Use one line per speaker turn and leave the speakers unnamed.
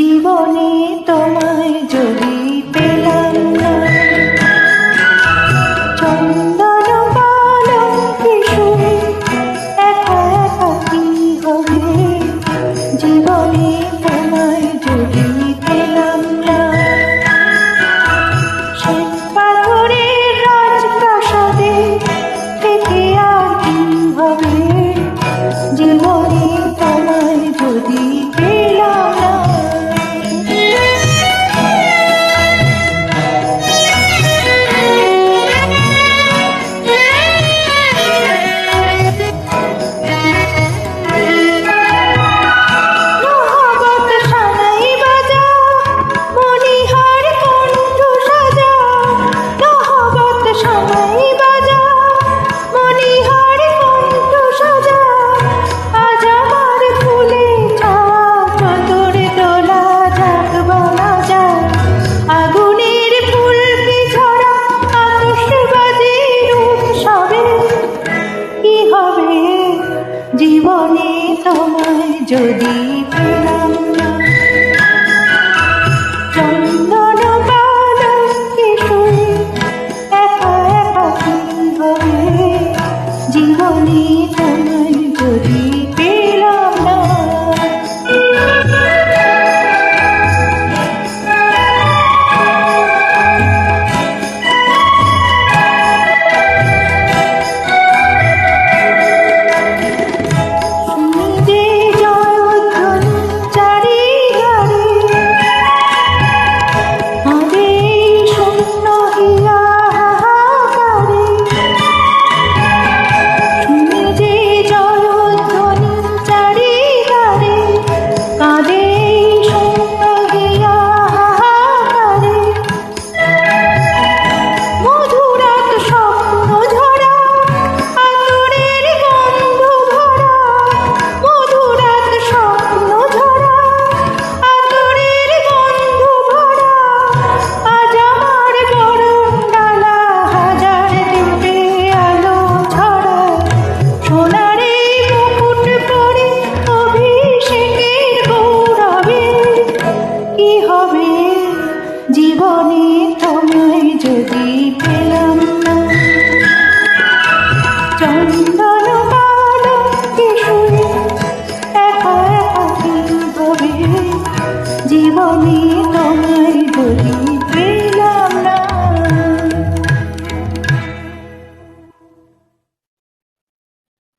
জীবনে তোমায় যদি জীবনে তোমায় যদি জীবনে তোমায় যদি পেলাম না। চন্দন কালো কিশোরে একা একা জীবনে তোমায় যদি